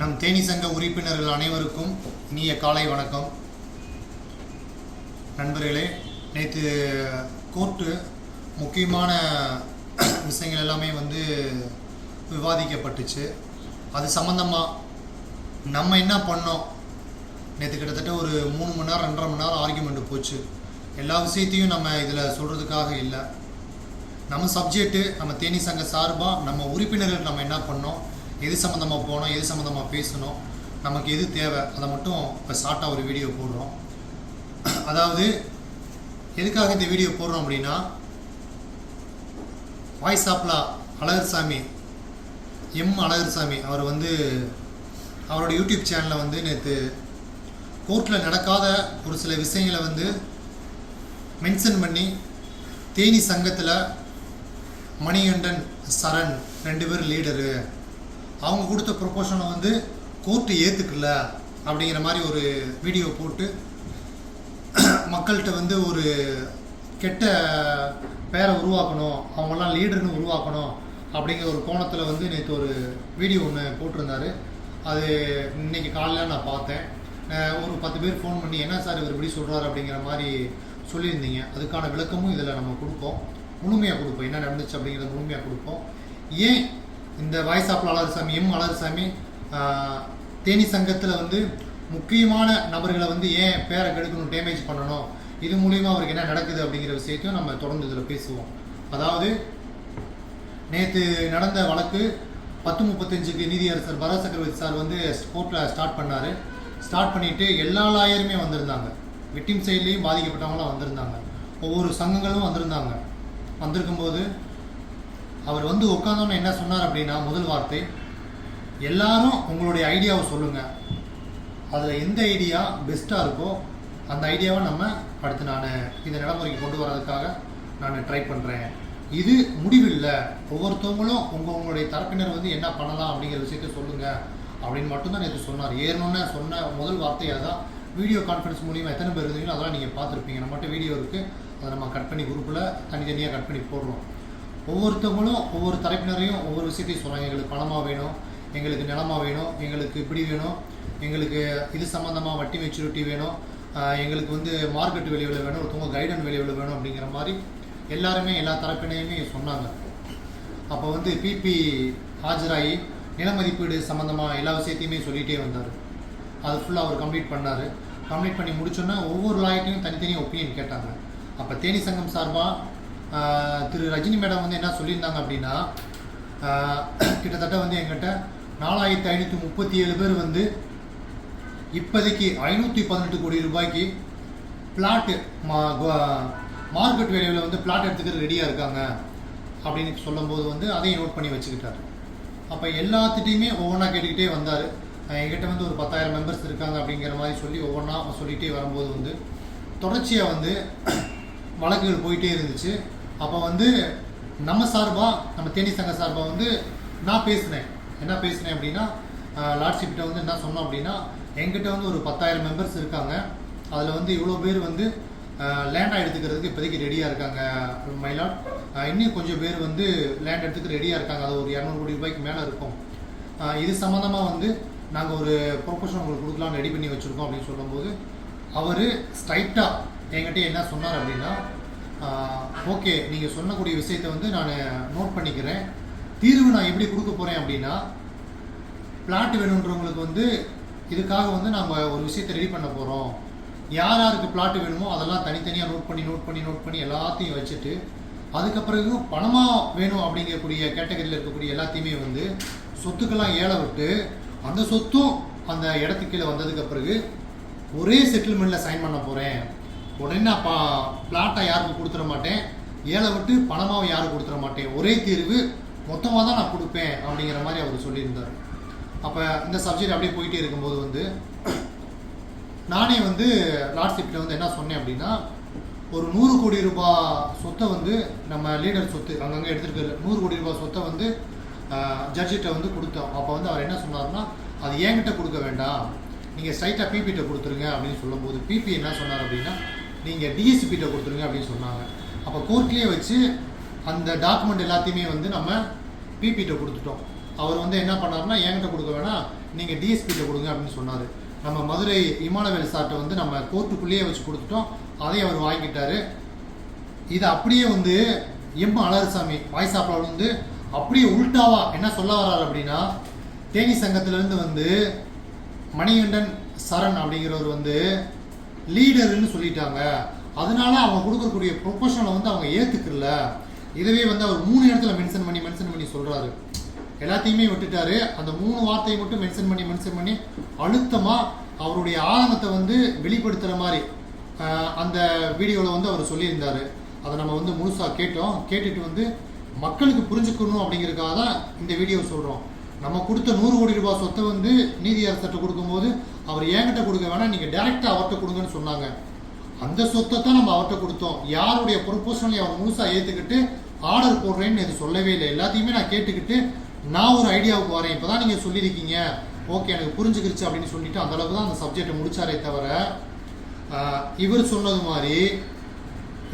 நம் தேனி சங்க உறுப்பினர்கள் அனைவருக்கும் இனிய காலை வணக்கம். நண்பர்களே நேற்று கோர்ட்டு முக்கியமான விஷயங்கள் எல்லாமே வந்து விவாதிக்கப்பட்டுச்சு. அது சம்மந்தமாக நம்ம என்ன பண்ணோம்? நேற்று கிட்டத்தட்ட ஒரு மூணு மணி நேரம் ரெண்டரை மணி நேரம் ஆர்கியூமெண்ட் போச்சு. எல்லா விஷயத்தையும் நம்ம இதில் சொல்கிறதுக்காக இல்லை. நம்ம சப்ஜெக்ட்டு நம்ம தேனி சங்க சார்பாக நம்ம உறுப்பினர்கள் நம்ம என்ன பண்ணோம்? எது சம்மந்தமாக போகணும் எது சம்மந்தமாக பேசணும் நமக்கு எது தேவை அதை மட்டும் இப்போ ஷார்ட்டாக ஒரு வீடியோ போடுறோம். அதாவது எதுக்காக இந்த வீடியோ போடுறோம் அப்படின்னா வாய்ஸ் ஆப்பில் அழகர்சாமி எம் அழகர்சாமி அவர் வந்து அவரோட யூடியூப் சேனலில் வந்து நேற்று கோர்ட்டில் நடக்காத ஒரு சில விஷயங்களை வந்து மென்ஷன் பண்ணி தேனி சங்கத்தில் மணிகண்டன் சரண் ரெண்டு பேர் லீடரு அவங்க கொடுத்த ப்ரொபோஷனை வந்து கோர்ட்டு ஏற்றுக்கல அப்படிங்கிற மாதிரி ஒரு வீடியோ போட்டு மக்கள்கிட்ட வந்து ஒரு கெட்ட பேரை உருவாக்கணும் அவங்கெல்லாம் லீடர்னு உருவாக்கணும் அப்படிங்கிற ஒரு கோணத்தில் வந்து நேற்று ஒரு வீடியோ ஒன்று போட்டிருந்தாரு. அது இன்னைக்கு காலையில் நான் பார்த்தேன். ஒரு பத்து பேர் ஃபோன் பண்ணி என்ன சார் இவர் இப்படி சொல்கிறார் அப்படிங்கிற மாதிரி சொல்லியிருந்தீங்க. அதுக்கான விளக்கமும் இதில் நம்ம கொடுப்போம். முழுமையாக கொடுப்போம். என்ன நடந்துச்சு அப்படிங்கிறத முழுமையாக கொடுப்போம். ஏன் இந்த voice of Alagusamy M Alagusamy Theni சங்கத்தில் வந்து முக்கியமான நபர்களை வந்து ஏன் பேரை கெடுக்கணும் டேமேஜ் பண்ணணும்? இது மூலிமா அவருக்கு என்ன நடக்குது அப்படிங்கிற விஷயத்தையும் நம்ம தொடர்ந்து இதில் பேசுவோம். அதாவது நேற்று நடந்த வழக்கு பத்து முப்பத்தஞ்சுக்கு நீதியரசர் பரத் சக்கரவர்த்தி சார் வந்து கோர்ட்டில் ஸ்டார்ட் பண்ணார். ஸ்டார்ட் பண்ணிவிட்டு எல்லா லாயருமே வந்திருந்தாங்க. விக்டிம் சைட்லேயும் பாதிக்கப்பட்டவங்களாம் வந்திருந்தாங்க. ஒவ்வொரு சங்கங்களும் வந்திருந்தாங்க. வந்திருக்கும்போது அவர் வந்து உட்காந்தோன்னு என்ன சொன்னார் அப்படின்னா முதல் வார்த்தை எல்லாரும் உங்களுடைய ஐடியாவை சொல்லுங்கள் அதில் எந்த ஐடியா பெஸ்ட்டாக இருக்கோ அந்த ஐடியாவை நம்ம அடுத்து நான் இந்த நடைமுறைக்கு கொண்டு வரதுக்காக நான் ட்ரை பண்ணுறேன் இது முடிவில்லை. ஒவ்வொருத்தவங்களும் உங்கள் உங்களுடைய தரப்பினர் வந்து என்ன பண்ணலாம் அப்படிங்கிற விஷயத்த சொல்லுங்கள் அப்படின்னு மட்டும்தான் நேற்று சொன்னார். ஏறணுன்னு சொன்ன முதல் வார்த்தையாக தான் வீடியோ கான்ஃபரன்ஸ் மூலியமாக எத்தனை பேர் இருந்தீங்களோ அதெல்லாம் நீங்கள் பார்த்துருப்பீங்க. நம்மகிட்ட வீடியோ இருக்குது அதை நம்ம கட் பண்ணி குரூப்பில் தனித்தனியாக கட் பண்ணி போடுறோம். ஒவ்வொருத்தவங்களும் ஒவ்வொரு தரப்பினரையும் ஒவ்வொரு விஷயத்தையும் சொல்கிறாங்க எங்களுக்கு பணமாக வேணும் எங்களுக்கு நிலமாக வேணும் எங்களுக்கு இப்படி வேணும் எங்களுக்கு இது சம்மந்தமாக வட்டி மெச்சூரிட்டி வேணும் எங்களுக்கு வந்து மார்க்கெட் வெளியில் வேணும் ஒருத்தவங்க கைடன் வெளியில் வேணும் அப்படிங்கிற மாதிரி எல்லாருமே எல்லா தரப்பினையுமே சொன்னாங்க. அப்போ வந்து பிபி ஆஜராகி நில மதிப்பீடு சம்மந்தமாக எல்லா விஷயத்தையுமே சொல்லிகிட்டே வந்தார். அது ஃபுல்லாக அவர் கம்ப்ளீட் பண்ணார். கம்ப்ளீட் பண்ணி முடிச்சோன்னா ஒவ்வொரு லாயர்ட்டையும் தனித்தனி ஒப்பீனியன் கேட்டாங்க. அப்போ தேனி சங்கம் சார்பாக திரு ரஜினி மேடம் வந்து என்ன சொல்லியிருந்தாங்க அப்படின்னா கிட்டத்தட்ட வந்து எங்கிட்ட நாலாயிரத்தி ஐநூற்றி முப்பத்தி ஏழு பேர் வந்து இப்போதைக்கு ஐநூற்றி பதினெட்டு கோடி ரூபாய்க்கு பிளாட்டு மார்க்கெட் வேலையில் வந்து பிளாட் எடுத்துக்கிற ரெடியாக இருக்காங்க அப்படின்னு சொல்லும்போது வந்து அதையும் நோட் பண்ணி வச்சுக்கிட்டார். அப்போ எல்லாத்துட்டையுமே ஒவ்வொன்றா கேட்டுக்கிட்டே வந்தார். என்கிட்ட வந்து ஒரு பத்தாயிரம் மெம்பர்ஸ் இருக்காங்க அப்படிங்கிற மாதிரி சொல்லி ஒவ்வொன்றா சொல்லிகிட்டே வரும்போது வந்து தொடர்ச்சியாக வந்து வழக்குகள் போயிட்டே இருந்துச்சு. அப்போ வந்து நம்ம சார்பாக நம்ம தேனி சங்க சார்பாக வந்து நான் பேசினேன். என்ன பேசினேன் அப்படின்னா லார்ட்ஷிப்கிட்ட வந்து என்ன சொன்னோம் அப்படின்னா எங்கிட்ட வந்து ஒரு பத்தாயிரம் மெம்பர்ஸ் இருக்காங்க. அதில் வந்து இவ்வளோ பேர் வந்து லேண்டாக எடுத்துக்கிறதுக்கு இப்போதைக்கு ரெடியாக இருக்காங்க மயிலாட் இன்னும் கொஞ்சம் பேர் வந்து லேண்ட் எடுத்துக்க ரெடியாக இருக்காங்க. அது ஒரு இரநூறு கோடி ரூபாய்க்கு மேலே இருக்கும். இது சம்மந்தமாக வந்து நாங்கள் ஒரு ப்ரொபோஷன் உங்களுக்கு கொடுக்கலாம்னு ரெடி பண்ணி வச்சுருக்கோம் அப்படின்னு சொல்லும்போது அவர் ஸ்ட்ரைட்டாக என்கிட்ட என்ன சொன்னார் அப்படின்னா ஓகே நீங்கள் சொன்னக்கூடிய விஷயத்தை வந்து நான் நோட் பண்ணிக்கிறேன். தீர்வு நான் எப்படி கொடுக்க போகிறேன் அப்படின்னா பிளாட் வேணுன்றவங்களுக்கு வந்து இதுக்காக வந்து நாங்கள் ஒரு விஷயத்தை ரெடி பண்ண போகிறோம் யார் யாருக்கு பிளாட் வேணுமோ அதெல்லாம் தனித்தனியாக நோட் பண்ணி நோட் பண்ணி நோட் பண்ணி எல்லாத்தையும் வச்சுட்டு அதுக்கப்பிறகு பணமாக வேணும் அப்படிங்கக்கூடிய கேட்டகரியில் இருக்கக்கூடிய எல்லாத்தையுமே வந்து சொத்துக்கெல்லாம் ஏல விட்டு அந்த சொத்தும் அந்த இடத்துக்கு கீழே வந்ததுக்கு பிறகு ஒரே செட்டில்மெண்ட்டில் சைன் பண்ண போகிறேன் உடனே நான் பா பிளாட்டை யாருக்கும் கொடுத்துட மாட்டேன். ஏழை விட்டு பணமாவை யாரும் கொடுத்துட மாட்டேன். ஒரே தீர்வு மொத்தமாக தான் நான் கொடுப்பேன் அப்படிங்கிற மாதிரி அவர் சொல்லியிருந்தார். அப்போ இந்த சப்ஜெக்ட் அப்படியே போயிட்டே இருக்கும்போது வந்து நானே வந்து லார்ட்ஷிப்பில் வந்து என்ன சொன்னேன் அப்படின்னா ஒரு நூறு கோடி ரூபாய் சொத்தை வந்து நம்ம லீடர் சொத்து அங்கங்கே எடுத்துருக்கிற நூறு கோடி ரூபாய் சொத்தை வந்து ஜட்ஜிட்ட வந்து கொடுத்தோம். அப்போ வந்து அவர் என்ன சொன்னார்னா அது என்கிட்ட கொடுக்க வேண்டாம். நீங்கள் ஸ்ட்ரைட்டாக பிபிட்ட கொடுத்துருங்க அப்படின்னு சொல்லும்போது பிபி என்ன சொன்னார் அப்படின்னா நீங்கள் டிஎஸ்பிட்ட கொடுத்துருங்க அப்படின்னு சொன்னாங்க. அப்போ கோர்ட்லேயே வச்சு அந்த டாக்குமெண்ட் எல்லாத்தையுமே வந்து நம்ம பிபிட்ட கொடுத்துட்டோம். அவர் வந்து என்ன பண்ணார்னா என்கிட்ட கொடுக்க வேணாம் நீங்கள் டிஎஸ்பிட்ட கொடுங்க அப்படின்னு சொன்னார். நம்ம மதுரை இமானவேல் சார்ட்டை வந்து நம்ம கோர்ட்டுக்குள்ளேயே வச்சு கொடுத்துட்டோம். அதையும் அவர் வாங்கிட்டாரு. இது அப்படியே வந்து எம் அழகசாமி வாய்ஸாப்பில் வந்து அப்படியே உல்டாவா என்ன சொல்ல வர்றாரு அப்படின்னா தேனி சங்கத்திலேருந்து வந்து மணிகண்டன் சரண் அப்படிங்கிறவர் வந்து லீடர்னு சொல்லிட்டாங்க. அதனால அவங்க கொடுக்கக்கூடிய ப்ரொஃபஷனை வந்து அவங்க ஏற்றுக்கல இதுவே வந்து அவர் மூணு இடத்துல மென்ஷன் பண்ணி மென்ஷன் பண்ணி சொல்கிறாரு எல்லாத்தையுமே விட்டுட்டாரு. அந்த மூணு வார்த்தையை மட்டும் மென்ஷன் பண்ணி மென்ஷன் பண்ணி அழுத்தமாக அவருடைய ஆதங்கத்தை வந்து வெளிப்படுத்துகிற மாதிரி அந்த வீடியோவில் வந்து அவர் சொல்லியிருந்தார். அதை நம்ம வந்து முழுசாக கேட்டோம். கேட்டுட்டு வந்து மக்களுக்கு புரிஞ்சுக்கணும் அப்படிங்கிறதுக்காக தான் இந்த வீடியோ சொல்கிறோம் நம்ம கொடுத்த நூறு கோடி ரூபாய் சொத்தை வந்து நீதி அரசர்கிட்ட கொடுக்கும்போது அவர் என்கிட்ட கொடுக்க வேணாம் நீங்கள் டேரெக்டாக அவர்கிட்ட கொடுங்கன்னு சொன்னாங்க. அந்த சொத்தை தான் நம்ம அவர்கிட்ட கொடுத்தோம். யாருடைய ப்ரொபோஷனை அவர் முழுசாக ஏற்றுக்கிட்டு ஆர்டர் போடுறேன்னு இது சொல்லவே இல்லை. எல்லாத்தையுமே நான் கேட்டுக்கிட்டு நான் ஒரு ஐடியாவுக்கு வரேன். இப்பதான் நீங்கள் சொல்லியிருக்கீங்க. ஓகே எனக்கு புரிஞ்சுக்கிருச்சு அப்படின்னு சொல்லிட்டு அந்த தான் அந்த சப்ஜெக்டை முடித்தாரே தவிர இவர் சொன்னது மாதிரி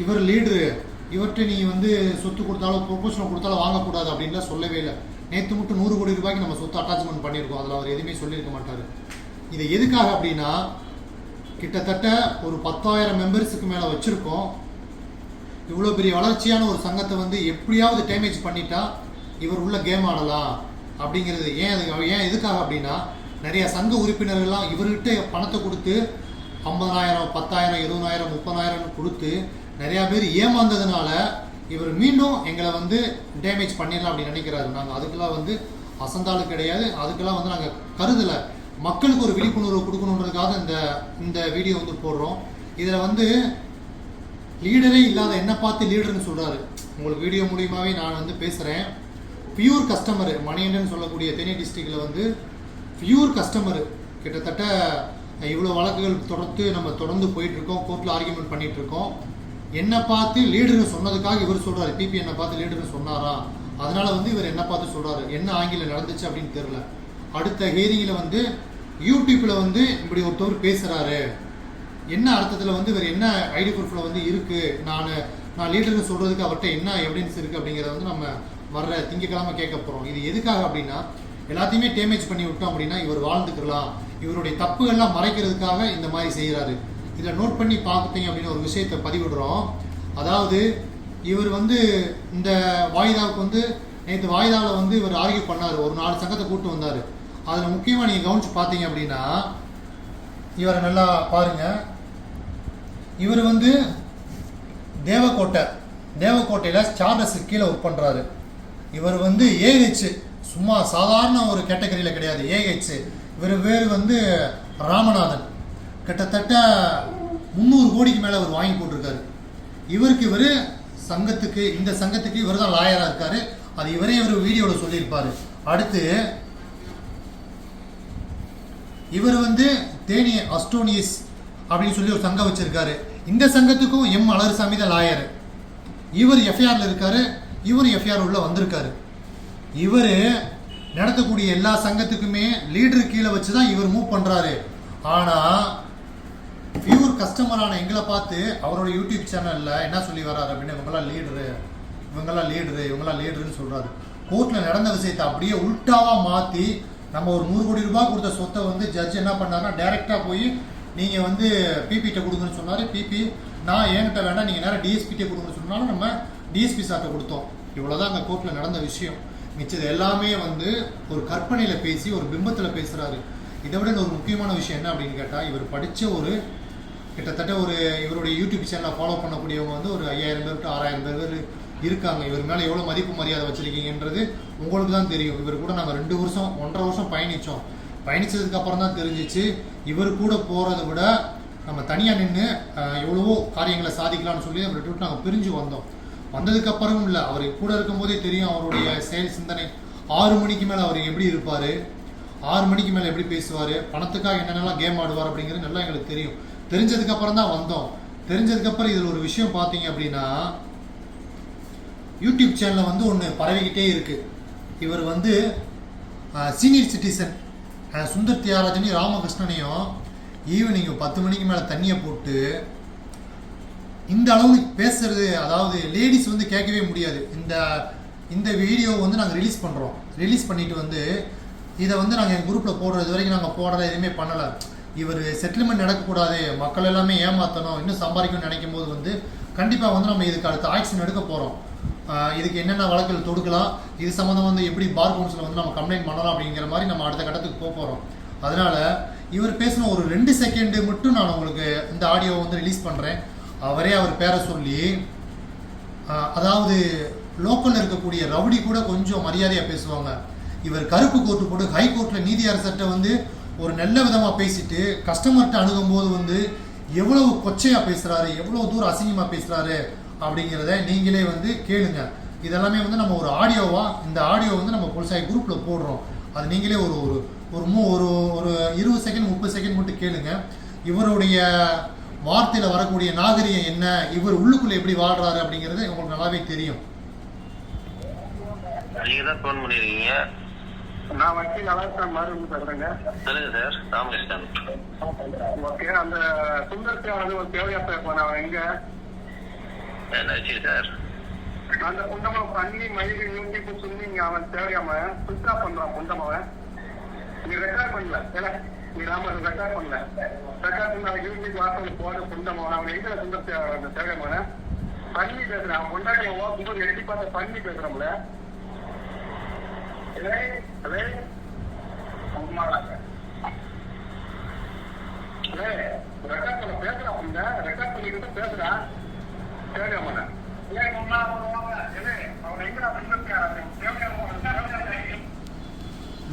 இவர் லீடரு இவர்கிட்ட நீ வந்து சொத்து கொடுத்தாலும் ப்ரொபோஷனல் கொடுத்தாலும் வாங்கக்கூடாது அப்படின்லாம் சொல்லவே இல்லை. நேற்று மட்டும் நூறு கோடி ரூபாய்க்கு நம்ம சொத்து அட்டாச்மெண்ட் பண்ணியிருக்கோம். அதில் அவர் எதுவுமே சொல்லியிருக்க மாட்டார். இது எதுக்காக அப்படின்னா கிட்டத்தட்ட ஒரு பத்தாயிரம் மெம்பர்ஸுக்கு மேலே வச்சுருக்கோம். இவ்வளோ பெரிய வளர்ச்சியான ஒரு சங்கத்தை வந்து எப்படியாவது டேமேஜ் பண்ணிட்டா இவர் உள்ள கேம் ஆடலாம் அப்படிங்கிறது ஏன் அது ஏன் எதுக்காக அப்படின்னா நிறைய சங்க உறுப்பினர்கள்லாம் இவர்கிட்ட பணத்தை கொடுத்து ஐம்பதாயிரம் பத்தாயிரம் இருபதாயிரம் முப்பதாயிரம்னு கொடுத்து நிறையா பேர் ஏமாந்ததுனால இவர் மீண்டும் எங்களை வந்து டேமேஜ் பண்ணிடலாம் அப்படின்னு நினைக்கிறாரு. நாங்கள் அதுக்கெல்லாம் வந்து அசந்தாலும் கிடையாது. அதுக்கெல்லாம் வந்து நாங்கள் கருதலை. மக்களுக்கு ஒரு விழிப்புணர்வு கொடுக்கணுன்றதுக்காக இந்த இந்த வீடியோ வந்து போடுறோம். இதில் வந்து லீடரே இல்லாத என்ன பார்த்து லீடர்னு சொல்கிறாரு உங்களுக்கு வீடியோ மூலியமாகவே நான் வந்து பேசுகிறேன் பியூர் கஸ்டமரு மணியண்டன் சொல்லக்கூடிய தேனி டிஸ்ட்ரிக்டில் வந்து பியூர் கஸ்டமரு கிட்டத்தட்ட இவ்வளோ வழக்குகள் தொடர்ந்து நம்ம தொடர்ந்து போயிட்டுருக்கோம் கோர்ட்டில் ஆர்கியூமெண்ட் பண்ணிகிட்ருக்கோம் இருக்கோம். என்னை பார்த்து லீடர்னு சொன்னதுக்காக இவர் சொல்கிறாரு பிபி என்னை பார்த்து லீடர்னு சொன்னாரா? அதனால் வந்து இவர் என்னை பார்த்து சொல்கிறாரு என்ன ஆங்கிலம் நடந்துச்சு அப்படின்னு தெரில அடுத்த ஹேரிங்கில் வந்து யூடியூப்பில் வந்து இப்படி ஒருத்தவர் பேசுகிறாரு என்ன அர்த்தத்தில் வந்து இவர் என்ன ஐடி ப்ரூஃபில் வந்து இருக்குது நான் நான் லீடர்னு சொல்கிறதுக்கு அவர்கிட்ட என்ன எவிடன்ஸ் இருக்குது அப்படிங்கிறத வந்து நம்ம வர்ற திங்கக்கிழமை கேட்க போகிறோம் இது எதுக்காக அப்படின்னா எல்லாத்தையுமே டேமேஜ் பண்ணி விட்டோம் அப்படின்னா இவர் வாழ்ந்துக்கலாம். இவருடைய தப்புகள்லாம் மறைக்கிறதுக்காக இந்த மாதிரி செய்கிறாரு இதில் நோட் பண்ணி பார்த்துட்டீங்க அப்படின்னு ஒரு விஷயத்தை பதிவிடுறோம். அதாவது இவர் வந்து இந்த வாய்தாவுக்கு வந்து நேற்று வாய்தாவில் வந்து இவர் ஆர்கியூ பண்ணார். ஒரு நாலு சங்கத்தை கூட்டு வந்தார். அதில் முக்கியமாக நீங்கள் கவனிச்சு பார்த்தீங்க அப்படின்னா இவரை நல்லா பாருங்கள் இவர் வந்து தேவக்கோட்டை தேவக்கோட்டையில் சார்லஸ் கீழே ஒர்க் பண்ணுறாரு இவர் வந்து ஏஹெச் சும்மா சாதாரண ஒரு கேட்டகரியில் கிடையாது. ஏஹெச் இவர் பேர் வந்து ராமநாதன். கிட்டத்தட்ட முந்நூறு கோடிக்கு மேலே அவர் வாங்கி போட்டிருக்காரு. இவருக்கு இவர் சங்கத்துக்கு இந்த சங்கத்துக்கு இவர் தான் லாயராக இருக்கார். அது இவரே இவர் வீடியோவில் சொல்லியிருப்பார். அடுத்து இவர் வந்து தேனி அஸ்டோனியஸ் அப்படின்னு சொல்லி ஒரு சங்கம் வச்சுருக்காரு. இந்த சங்கத்துக்கும் எம் அழகுசாமி தான் லாயர் இவர் எஃப்ஐஆரில் இருக்கார். இவர் எஃப்ஐஆர் உள்ள வந்திருக்காரு. இவர் நடத்தக்கூடிய எல்லா சங்கத்துக்குமே லீடர் கீழே வச்சு தான் இவர் மூவ் பண்ணுறாரு ஆனால் பியூர் கஸ்டமரான எங்களை பார்த்து அவரோட யூடியூப் சேனலில் என்ன சொல்லி வராரு அப்படின்னு இவங்கெல்லாம் லீடரு இவங்கெல்லாம் லீடரு இவங்கெல்லாம் லீடருன்னு சொல்கிறாரு கோர்ட்டில் நடந்த விஷயத்தை அப்படியே உல்ட்டாவாக மாற்றி நம்ம ஒரு நூறு கோடி ரூபாய் கொடுத்த சொத்தை வந்து ஜட்ஜ் என்ன பண்ணாருன்னா டேரெக்டாக போய் நீங்கள் வந்து பிபிகிட்ட கொடுங்கன்னு சொன்னாரு. பிபி நான் என்கிட்ட வேண்டாம் நீங்கள் நேரம் டிஎஸ்பிகிட்டே கொடுங்கன்னு சொன்னாலும் நம்ம டிஎஸ்பி சார்ட்ட கொடுத்தோம். இவ்வளோதான் அந்த கோர்ட்டில் நடந்த விஷயம். மிச்சது எல்லாமே வந்து ஒரு கற்பனையில் பேசி ஒரு பிம்பத்தில் பேசுகிறாரு இதை விட ஒரு முக்கியமான விஷயம் என்ன அப்படின்னு கேட்டால் இவர் படித்த ஒரு கிட்டத்தட்ட ஒரு இவருடைய யூடியூப் சேனலை ஃபாலோ பண்ணக்கூடியவங்க வந்து ஒரு ஐயாயிரம் பேர் டு ஆறாயிரம் பேர் இருக்காங்க. இவர் மேலே எவ்வளோ மதிப்பு மரியாதை வச்சுருக்கீங்கன்றது உங்களுக்கு தான் தெரியும். இவர் கூட நாங்கள் ரெண்டு வருஷம் ஒன்றரை வருஷம் பயணித்தோம் பயணிச்சதுக்கு அப்புறம் தான் தெரிஞ்சிச்சு இவர் கூட போகிறத விட நம்ம தனியாக நின்று எவ்வளவோ காரியங்களை சாதிக்கலாம்னு சொல்லி அவரை விட்டு நாங்கள் பிரிஞ்சு வந்தோம். வந்ததுக்கு அப்புறமும் இல்லை அவர் கூட இருக்கும்போதே தெரியும் அவருடைய செயல் சிந்தனை. ஆறு மணிக்கு மேலே அவர் எப்படி இருப்பார்? ஆறு மணிக்கு மேலே எப்படி பேசுவார்? பணத்துக்காக என்னென்னலாம் கேம் ஆடுவார் அப்படிங்கிறது நல்லா எங்களுக்கு தெரியும். தெரிஞ்சதுக்கு அப்புறம் தான் வந்தோம். தெரிஞ்சதுக்கு அப்புறம் இதில் ஒரு விஷயம் பார்த்தீங்க அப்படின்னா யூடியூப் சேனலில் வந்து ஒன்று பரவிக்கிட்டே இருக்கு. இவர் வந்து சீனியர் சிட்டிசன் சுந்தர் தியாகராஜனையும் ராமகிருஷ்ணனையும் ஈவினிங் பத்து மணிக்கு மேலே தண்ணியை போட்டு இந்த அளவுக்கு பேசுறது அதாவது லேடிஸ் வந்து கேட்கவே முடியாது. இந்த இந்த வீடியோ வந்து நாங்கள் ரிலீஸ் பண்ணுறோம் ரிலீஸ் பண்ணிட்டு வந்து இதை வந்து நாங்கள் எங்கள் குரூப்பில் போடுறது வரைக்கும் நாங்கள் போடலை எதுவுமே பண்ணலை. இவர் செட்டில்மெண்ட் நடக்கக்கூடாது மக்கள் எல்லாமே ஏமாற்றணும் இன்னும் சம்பாதிக்கணும்னு நினைக்கும் போது வந்து கண்டிப்பாக வந்து நம்ம இதுக்கு அடுத்த ஆக்ஷன் எடுக்க போகிறோம் இதுக்கு என்னென்ன வழக்கில் தொடுக்கலாம் இது சம்மந்தம் வந்து எப்படி பார் கவுன்சில் வந்து நம்ம கம்ப்ளைண்ட் பண்ணலாம் அப்படிங்கிற மாதிரி நம்ம அடுத்த கட்டத்துக்கு போக போகிறோம் அதனால் இவர் பேசின ஒரு ரெண்டு செகண்டு மட்டும் நான் உங்களுக்கு இந்த ஆடியோவை வந்து ரிலீஸ் பண்ணுறேன் அவரே அவர் பேரை சொல்லி அதாவது லோக்கலில் இருக்கக்கூடிய ரவுடி கூட கொஞ்சம் மரியாதையாக பேசுவாங்க. இவர் கருப்பு கோர்ட்டு போட்டு ஹை கோர்ட்ல நீதியரசர்கிட்ட வந்து ஒரு நல்ல விதமாக பேசிட்டு கஸ்டமர்கிட்ட அணுகும் போது வந்து எவ்வளவு கொச்சையாக பேசுகிறாரு எவ்வளோ தூரம் அசிங்கமாக பேசுகிறாரு அப்படிங்கிறத நீங்களே வந்து கேளுங்க. இதெல்லாமே வந்து நம்ம ஒரு ஆடியோவா இந்த ஆடியோ வந்து நம்ம புதுசாக குரூப்பில் போடுறோம். அது நீங்களே ஒரு ஒரு ஒரு மூ ஒரு ஒரு இருபது செகண்ட் முப்பது செகண்ட் மட்டும் கேளுங்க. இவருடைய வார்த்தையில் வரக்கூடிய நாகரிகம் என்ன இவர் உள்ளுக்குள்ளே எப்படி வாடுறாரு அப்படிங்கிறது உங்களுக்கு நல்லாவே தெரியும். நீங்கள் தான் ஃபோன் பண்ணியிருக்கீங்க நான் வக்கீல் மாறுன்னு பேசுறேங்க. சொல்லுங்க சார் ராமகிருஷ்ணன். ஓகே அந்த வந்து ஒரு தேவையா பேசுவேன் எங்க என்னாச்சு சார்? அந்த குண்டமா பண்ணி மயிறு யூடியூப் சொன்னீங்க அவன் தேவையாம சுத்தா பண்றான் குண்டமாவன் நீ ரெக்கார்ட் பண்ணல ஏன்னா நீ ராம ரெக்கார்ட் பண்ணல. ரெக்கார்ட் பண்ண யூடியூப் வாசல் போட குண்டமாவன் அவன் எங்க சுந்தரத்தை அந்த தேவையான? பண்ணி பேசுறான். அவன் கொண்டாடி ஓக்கும்போது எட்டி பார்த்து பண்ணி பேசுறான்ல.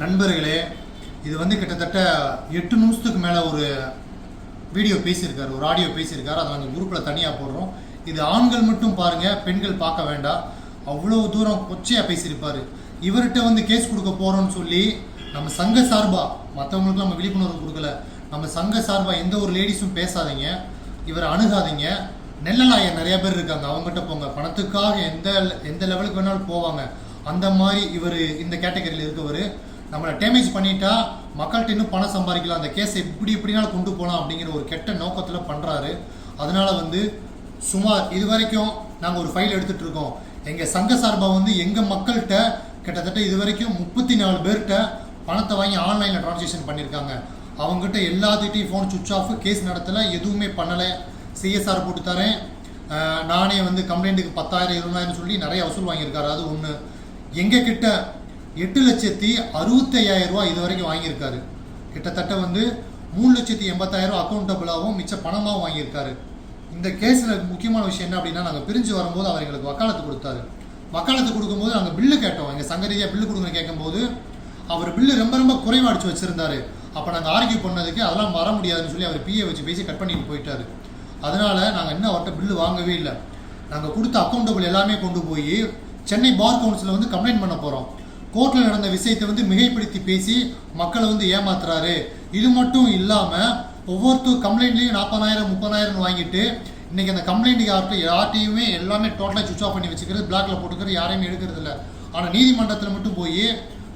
நண்பர்களே இது வந்து கிட்டத்தட்ட எட்டு நிமிஷத்துக்கு மேலே ஒரு வீடியோ பேசியிருக்காரு ஒரு ஆடியோ பேசியிருக்காரு. அதை நாங்கள் குரூப்பில் தனியாக போடுறோம். இது ஆண்கள் மட்டும் பாருங்க பெண்கள் பார்க்க வேண்டாம். அவ்வளோ தூரம் கொச்சையாக பேசியிருப்பாரு. இவர்கிட்ட வந்து கேஸ் கொடுக்க போகிறோம்னு சொல்லி நம்ம சங்க சார்பா மற்றவங்களுக்கு நம்ம விழிப்புணர்வு கொடுக்கல நம்ம சங்க சார்பா எந்த ஒரு லேடிஸும் பேசாதீங்க இவரை அணுகாதீங்க. நெல்லலாயர் நிறைய பேர் இருக்காங்க அவங்ககிட்ட போங்க. பணத்துக்காக எந்த எந்த லெவலுக்கு வேணாலும் போவாங்க. அந்த மாதிரி இவர் இந்த கேட்டகரியில் இருக்கவர். நம்மளை டேமேஜ் பண்ணிட்டா மக்கள்கிட்ட இன்னும் பணம் சம்பாதிக்கலாம். அந்த கேஸை இப்படி இப்படினாலும் கொண்டு போகலாம் அப்படிங்கிற ஒரு கெட்ட நோக்கத்தில் பண்ணுறாரு அதனால வந்து சுமார் இது வரைக்கும் நாங்கள் ஒரு ஃபைல் எடுத்துகிட்டு இருக்கோம். எங்கள் சங்க சார்பாக வந்து எங்கள் மக்கள்கிட்ட கிட்டத்தட்ட இது வரைக்கும் முப்பத்தி நாலு பேர்கிட்ட பணத்தை வாங்கி ஆன்லைனில் ட்ரான்சாக்ஷன் பண்ணியிருக்காங்க அவங்ககிட்ட எல்லாத்திட்டையும் ஃபோன் சுவிச் ஆஃப் கேஸ் நடத்தலை எதுவுமே பண்ணலை. சிஎஸ்ஆர் போட்டு தரேன். நானே வந்து கம்ப்ளைண்ட்டுக்கு பத்தாயிரம் இருபதாயிரம் சொல்லி நிறைய வசூல் வாங்கியிருக்காரு. அது ஒன்று எங்கள் கிட்ட எட்டு லட்சத்தி அறுபத்தையாயிரம் ரூபா இது வரைக்கும் வாங்கியிருக்காரு. கிட்டத்தட்ட வந்து மூணு லட்சத்தி எண்பத்தாயிரம் அக்கௌண்டபிளாகவும் மிச்ச பணமாகவும் வாங்கியிருக்காரு. இந்த கேஸில் முக்கியமான விஷயம் என்ன அப்படின்னா நாங்கள் பிரிஞ்சு வரும்போது அவர் எங்களுக்கு வக்காலத்து கொடுத்தாரு. வக்காலத்து கொடுக்கும்போது நாங்கள் பில்லு கேட்டோம். எங்கள் சங்கரீதியாக பில்லு கொடுங்கன்னு கேட்கும்போது அவர் பில்லு ரொம்ப ரொம்ப குறைவா வச்சுருந்தாரு. அப்போ நாங்கள் ஆர்கியூ பண்ணதுக்கு அதெல்லாம் வர முடியாதுன்னு சொல்லி அவர் பிஏ வச்சு பேசி கட் பண்ணிட்டு போயிட்டாரு. அதனால் நாங்கள் இன்னும் அவர்கிட்ட பில்லு வாங்கவே இல்லை. நாங்கள் கொடுத்த அக்கௌண்டபிள் எல்லாமே கொண்டு போய் சென்னை பார் கவுன்சிலில் வந்து கம்ப்ளைண்ட் பண்ண போகிறோம் கோர்ட்டில் நடந்த விஷயத்தை வந்து மிகைப்படுத்தி பேசி மக்களை வந்து ஏமாத்துறாரு. இது மட்டும் இல்லாமல் ஒவ்வொருத்தர் கம்ப்ளைண்ட்லேயும் நாற்பதாயிரம் முப்பதாயிரம் வாங்கிட்டு இன்னைக்கு அந்த கம்ப்ளைண்ட் யார்கிட்ட யார்ட்டையுமே எல்லாமே டோட்டலாக சுவிச் ஆஃப் பண்ணி வச்சுக்கிறது பிளாக்ல போட்டுக்கிறது யாரையுமே எடுக்கிறது இல்லை. ஆனால் நீதிமன்றத்தில் மட்டும் போய்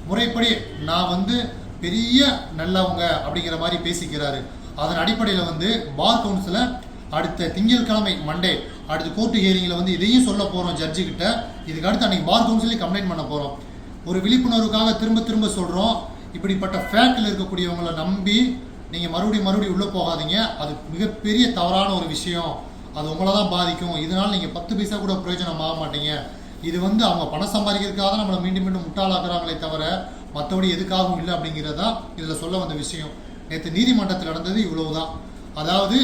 முறைப்படி நான் வந்து பெரிய நல்லவங்க அப்படிங்கிற மாதிரி பேசிக்கிறாரு. அதன் அடிப்படையில் வந்து பார் கவுன்சிலை அடுத்த திங்கட்கிழமை மண்டே அடுத்த கோர்ட்டு ஹியரிங்கில் வந்து இதையும் சொல்ல போகிறோம் ஜட்ஜு கிட்ட. இதுக்கு அடுத்து அன்னைக்கு பார் கவுன்சிலே கம்ப்ளைண்ட் பண்ண போகிறோம் ஒரு விழிப்புணர்வுக்காக திரும்ப திரும்ப சொல்கிறோம் இப்படிப்பட்ட ஃபேக்டில் இருக்கக்கூடியவங்களை நம்பி நீங்கள் மறுபடியும் மறுபடியும் உள்ளே போகாதீங்க. அது மிகப்பெரிய தவறான ஒரு விஷயம். அது உங்களை தான் பாதிக்கும். இதனால் நீங்கள் பத்து பைசா கூட பிரயோஜனம் ஆக மாட்டீங்க. இது வந்து அவங்க பணம் சம்பாதிக்கிறதுக்காக தான் நம்மளை மீண்டும் மீண்டும் முட்டாளாக்குறாங்களே தவிர மற்றபடி எதுக்காகவும் இல்லை அப்படிங்கிறதான் இதில் சொல்ல வந்த விஷயம். நேற்று நீதிமன்றத்தில் நடந்தது இவ்வளவுதான். அதாவது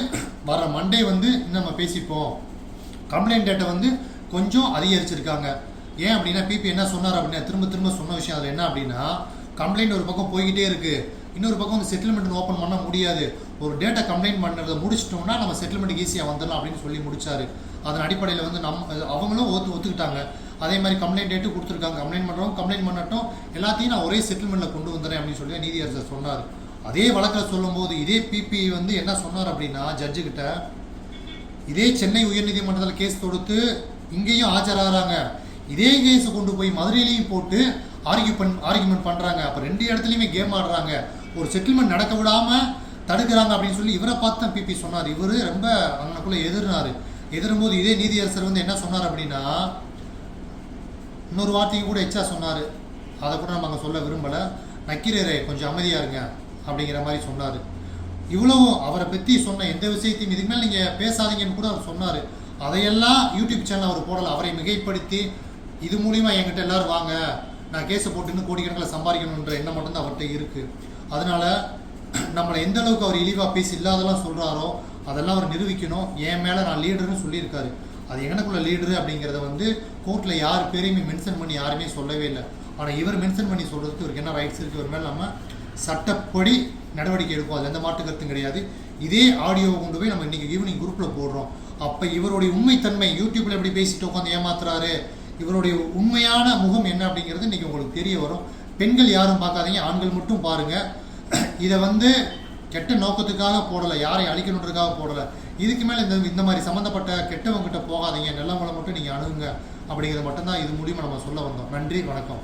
வர மண்டே வந்து இன்னும் நம்ம பேசிப்போம். கம்ப்ளைண்ட் டேட்டை வந்து கொஞ்சம் அதிகரிச்சிருக்காங்க. ஏன் அப்படின்னா பிபி என்ன சொன்னார் அப்படின்னா திரும்ப திரும்ப சொன்ன விஷயம் அதில் என்ன அப்படின்னா கம்ப்ளைண்ட் ஒரு பக்கம் போய்கிட்டே இருக்குது இன்னொரு பக்கம் வந்து செட்டில்மெண்ட் ஓப்பன் பண்ண முடியாது. ஒரு டேட்டா கம்ப்ளைண்ட் பண்ணுறதை முடிச்சிட்டோம்னா நம்ம செட்டில்மெண்ட்டுக்கு ஈஸியாக வந்துடலாம் அப்படின்னு சொல்லி முடிச்சாரு. அதன் அடிப்படையில் வந்து நம் அவங்களும் ஒத்து ஒத்துக்கிட்டாங்க. அதே மாதிரி கம்ப்ளைண்ட் டேட்டு கொடுத்துருக்காங்க. கம்ப்ளைண்ட் பண்ணுறோம் கம்ப்ளைண்ட் பண்ணட்டும். எல்லாத்தையும் நான் ஒரே செட்டில்மெண்ட்டில் கொண்டு வந்துடுறேன் அப்படின்னு சொல்லி நீதியரசர் சொன்னார். அதே வழக்கில் சொல்லும்போது இதே பிபி வந்து என்ன சொன்னார் அப்படின்னா ஜட்ஜுக்கிட்ட இதே சென்னை உயர்நீதிமன்றத்தில் கேஸ் தொடுத்து இங்கேயும் ஆஜராகிறாங்க இதே கேஸை கொண்டு போய் மதுரையிலையும் போட்டு ஆர்கியூ பண் ஆர்கியூமெண்ட் பண்ணுறாங்க அப்போ ரெண்டு இடத்துலையுமே கேம் ஆடுறாங்க. ஒரு செட்டில்மெண்ட் நடக்க விடாமல் தடுக்கிறாங்க அப்படின்னு சொல்லி இவரை பார்த்து தான் பிபி சொன்னார். இவர் ரொம்ப அங்கனக்குள்ளே எதிர்னாரு. எதிரும்போது இதே நீதியரசர் வந்து என்ன சொன்னார் அப்படின்னா இன்னொரு வார்த்தைக்கு கூட எச்சா சொன்னார். அதை கூட நம்ம அங்கே சொல்ல விரும்பலை. நக்கீரரே கொஞ்சம் அமைதியாக இருங்க அப்படிங்கிற மாதிரி சொன்னார். இவ்வளவும் அவரை பற்றி சொன்ன எந்த விஷயத்தையும் இதுக்கு மேலே நீங்கள் பேசாதீங்கன்னு கூட அவர் சொன்னார். அதையெல்லாம் யூடியூப் சேனல் அவர் போடலை. அவரை மிகைப்படுத்தி இது மூலிமா என்கிட்ட எல்லோரும் வாங்க. நான் கேஸை போட்டுன்னு கோடிக்கணக்கில் சம்பாதிக்கணுன்ற எண்ணம் மட்டும்தான் அவர்கிட்ட இருக்குது அதனால நம்மளை எந்த அளவுக்கு அவர் இழிவாக பேசி இல்லாதெல்லாம் சொல்கிறாரோ அதெல்லாம் அவர் நிரூபிக்கணும். என் மேலே நான் லீடர்னு சொல்லியிருக்காரு. அது எங்கனக்குள்ள லீடரு அப்படிங்கிறத வந்து கோர்ட்டில் யார் பேரையுமே மென்ஷன் பண்ணி யாருமே சொல்லவே இல்லை. ஆனால் இவர் மென்ஷன் பண்ணி சொல்கிறதுக்கு இவருக்கு என்ன ரைட்ஸ் இருக்குது இவர் மேலே நம்ம சட்டப்படி நடவடிக்கை எடுப்போம். அது எந்த மாற்று கருத்தும் கிடையாது. இதே ஆடியோவை கொண்டு போய் நம்ம இன்றைக்கி ஈவினிங் குரூப்பில் போடுறோம். அப்போ இவருடைய உண்மைத்தன்மை யூடியூப்பில் எப்படி பேசிட்டு உட்காந்து ஏமாத்துறாரு? இவருடைய உண்மையான முகம் என்ன அப்படிங்கிறது இன்றைக்கி உங்களுக்கு தெரிய வரும். பெண்கள் யாரும் பார்க்காதீங்க. ஆண்கள் மட்டும் பாருங்கள் இதை வந்து கெட்ட நோக்கத்துக்காக போடலை யாரை அழிக்கணுன்றதுக்காக போடலை. இதுக்கு மேலே இந்த இந்த மாதிரி சம்மந்தப்பட்ட கெட்டவங்ககிட்ட போகாதீங்க நல்லவங்களை மட்டும் நீங்கள் அணுகுங்க அப்படிங்கிறது மட்டும்தான் இது முடிவு நம்ம சொல்ல வந்தோம். நன்றி வணக்கம்.